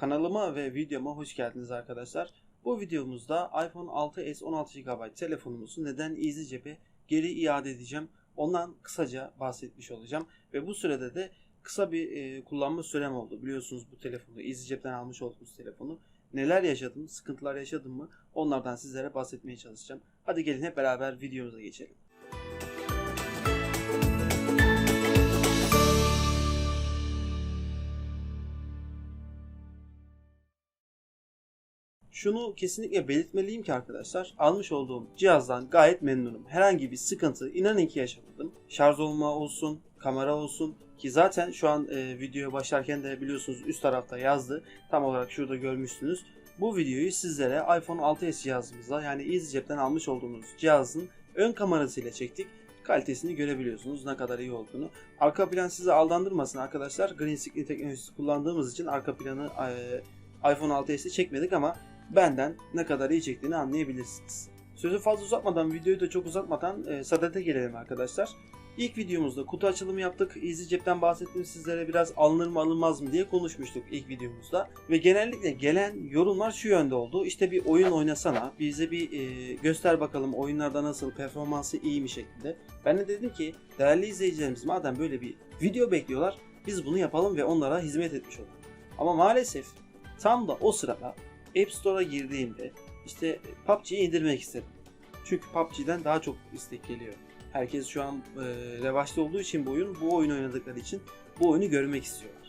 Kanalıma ve videoma hoş geldiniz arkadaşlar. Bu videomuzda iPhone 6s 16 GB telefonumuzu neden Easy Cep'e geri iade edeceğim. Ondan kısaca bahsetmiş olacağım. Ve bu sürede de kısa bir e, kullanma sürem oldu. Biliyorsunuz bu telefonu Easy Cep'ten almış olduğumuz telefonu. Neler yaşadım, sıkıntılar yaşadım mı onlardan sizlere bahsetmeye çalışacağım. Hadi gelin hep beraber videomuza geçelim. Şunu kesinlikle belirtmeliyim ki arkadaşlar almış olduğum cihazdan gayet memnunum. Herhangi bir sıkıntı inanın ki yaşamadım. Şarj olma olsun, kamera olsun ki zaten şu an e, videoya başlarken de biliyorsunuz üst tarafta yazdı. Tam olarak şurada görmüşsünüz. Bu videoyu sizlere iPhone 6s cihazımızla yani EasyJet'ten almış olduğumuz cihazın ön kamerasıyla çektik. Kalitesini görebiliyorsunuz ne kadar iyi olduğunu. Arka plan sizi aldandırmasın arkadaşlar. Green screen teknolojisi kullandığımız için arka planı e, iPhone 6s'te çekmedik ama benden ne kadar iyi çektiğini anlayabilirsiniz. Sözü fazla uzatmadan, videoyu da çok uzatmadan e, sadete gelelim arkadaşlar. İlk videomuzda kutu açılımı yaptık. EasyJet'ten bahsettim sizlere biraz alınır mı alınmaz mı diye konuşmuştuk ilk videomuzda. Ve genellikle gelen yorumlar şu yönde oldu. İşte bir oyun oynasana, bize bir e, göster bakalım oyunlarda nasıl, performansı iyi mi şeklinde. Ben de dedim ki değerli izleyicilerimiz madem böyle bir video bekliyorlar biz bunu yapalım ve onlara hizmet etmiş olalım. Ama maalesef tam da o sırada App Store'a girdiğimde işte PUBG'yi indirmek istedim. Çünkü PUBG'den daha çok istek geliyor. Herkes şu an e, revaçta olduğu için bu oyun, bu oyunu oynadıkları için bu oyunu görmek istiyorlar.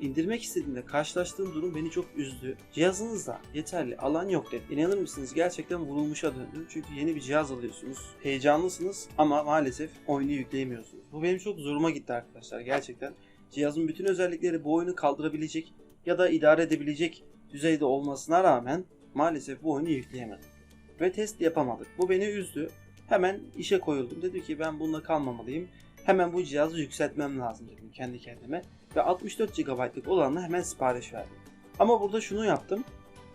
İndirmek istediğimde karşılaştığım durum beni çok üzdü. Cihazınızda yeterli alan yok dedi. İnanır mısınız gerçekten vurulmuşa döndüm. Çünkü yeni bir cihaz alıyorsunuz. Heyecanlısınız ama maalesef oyunu yükleyemiyorsunuz. Bu benim çok zoruma gitti arkadaşlar gerçekten. Cihazın bütün özellikleri bu oyunu kaldırabilecek ya da idare edebilecek düzeyde olmasına rağmen maalesef bu oyunu yükleyemedim. Ve test yapamadık. Bu beni üzdü. Hemen işe koyuldum. Dedim ki ben bununla kalmamalıyım. Hemen bu cihazı yükseltmem lazım dedim kendi kendime. Ve 64 GB'lık olanla hemen sipariş verdim. Ama burada şunu yaptım.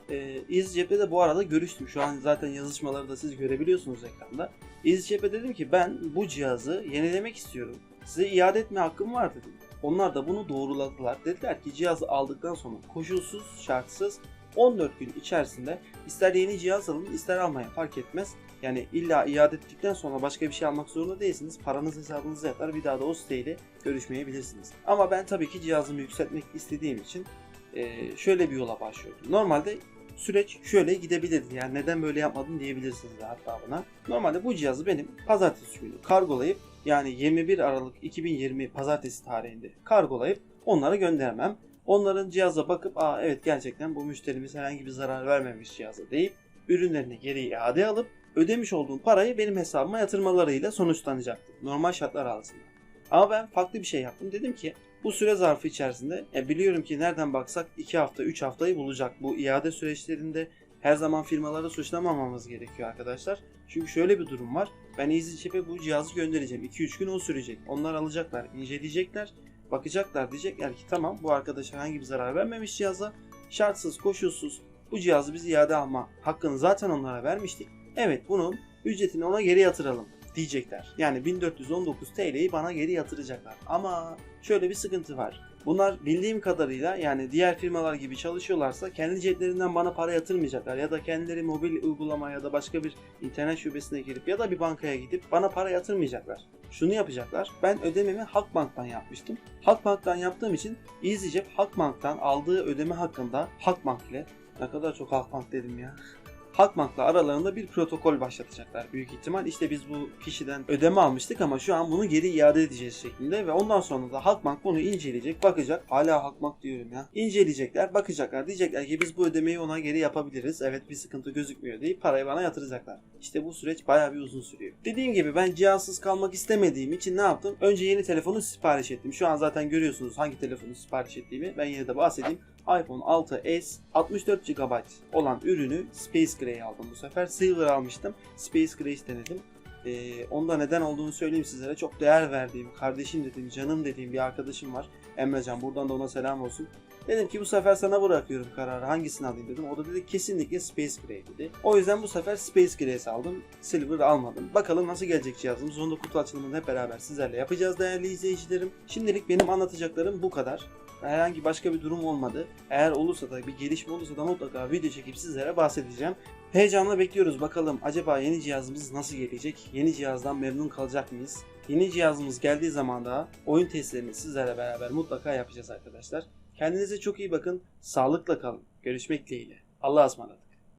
Ee, EasyJet'le de bu arada görüştüm. Şu an zaten yazışmaları da siz görebiliyorsunuz ekranda. EasyJet'e dedim ki ben bu cihazı yenilemek istiyorum. Size iade etme hakkım var dedim. Onlar da bunu doğruladılar. Dediler ki cihazı aldıktan sonra koşulsuz, şartsız 14 gün içerisinde ister yeni cihaz alın ister almayın fark etmez. Yani illa iade ettikten sonra başka bir şey almak zorunda değilsiniz. Paranız hesabınıza yatar bir daha da o siteyle görüşmeyebilirsiniz. Ama ben tabii ki cihazımı yükseltmek istediğim için e, şöyle bir yola başlıyordum. Normalde süreç şöyle gidebilirdi. Yani neden böyle yapmadın diyebilirsiniz hatta buna. Normalde bu cihazı benim pazartesi günü kargolayıp yani 21 Aralık 2020 pazartesi tarihinde kargolayıp onlara göndermem. Onların cihaza bakıp aa evet gerçekten bu müşterimiz herhangi bir zarar vermemiş cihaza deyip ürünlerini geri iade alıp ödemiş olduğum parayı benim hesabıma yatırmalarıyla sonuçlanacaktı. Normal şartlar altında. Ama ben farklı bir şey yaptım. Dedim ki bu süre zarfı içerisinde e, biliyorum ki nereden baksak 2 hafta 3 haftayı bulacak. Bu iade süreçlerinde her zaman firmaları suçlamamamız gerekiyor arkadaşlar. Çünkü şöyle bir durum var. Ben EasyChip'e bu cihazı göndereceğim. 2-3 gün o sürecek. Onlar alacaklar, inceleyecekler, bakacaklar. Diyecekler ki tamam bu arkadaş herhangi bir zarar vermemiş cihaza. Şartsız, koşulsuz bu cihazı biz iade alma hakkını zaten onlara vermiştik. Evet bunun ücretini ona geri yatıralım diyecekler. Yani 1419 TL'yi bana geri yatıracaklar. Ama şöyle bir sıkıntı var. Bunlar bildiğim kadarıyla yani diğer firmalar gibi çalışıyorlarsa kendi ceplerinden bana para yatırmayacaklar ya da kendileri mobil uygulama ya da başka bir internet şubesine girip ya da bir bankaya gidip bana para yatırmayacaklar. Şunu yapacaklar. Ben ödememi Halkbank'tan yapmıştım. Halkbank'tan yaptığım için EasyCep Halkbank'tan aldığı ödeme hakkında Halkbank ile ne kadar çok Halkbank dedim ya. Halkbank'la aralarında bir protokol başlatacaklar büyük ihtimal. İşte biz bu kişiden ödeme almıştık ama şu an bunu geri iade edeceğiz şeklinde ve ondan sonra da Halkbank bunu inceleyecek, bakacak. Hala Halkbank diyorum ya. İnceleyecekler, bakacaklar. Diyecekler ki biz bu ödemeyi ona geri yapabiliriz. Evet bir sıkıntı gözükmüyor deyip parayı bana yatıracaklar. İşte bu süreç bayağı bir uzun sürüyor. Dediğim gibi ben cihazsız kalmak istemediğim için ne yaptım? Önce yeni telefonu sipariş ettim. Şu an zaten görüyorsunuz hangi telefonu sipariş ettiğimi. Ben yine de bahsedeyim iPhone 6s 64 GB olan ürünü Space Gray aldım bu sefer. Silver almıştım. Space Gray denedim. Ee, onda neden olduğunu söyleyeyim sizlere. Çok değer verdiğim, kardeşim dediğim, canım dediğim bir arkadaşım var. Emrecan. Buradan da ona selam olsun. Dedim ki bu sefer sana bırakıyorum kararı. Hangisini alayım dedim. O da dedi kesinlikle Space Gray dedi. O yüzden bu sefer Space Gray aldım. Silver almadım. Bakalım nasıl gelecek cihazımız. Onu da kutu açılımını hep beraber sizlerle yapacağız değerli izleyicilerim. Şimdilik benim anlatacaklarım bu kadar. Herhangi başka bir durum olmadı. Eğer olursa da bir gelişme olursa da mutlaka video çekip sizlere bahsedeceğim. Heyecanla bekliyoruz bakalım acaba yeni cihazımız nasıl gelecek? Yeni cihazdan memnun kalacak mıyız? Yeni cihazımız geldiği zaman da oyun testlerini sizlerle beraber mutlaka yapacağız arkadaşlar. Kendinize çok iyi bakın. Sağlıkla kalın. Görüşmek dileğiyle. Allah'a ısmarladık.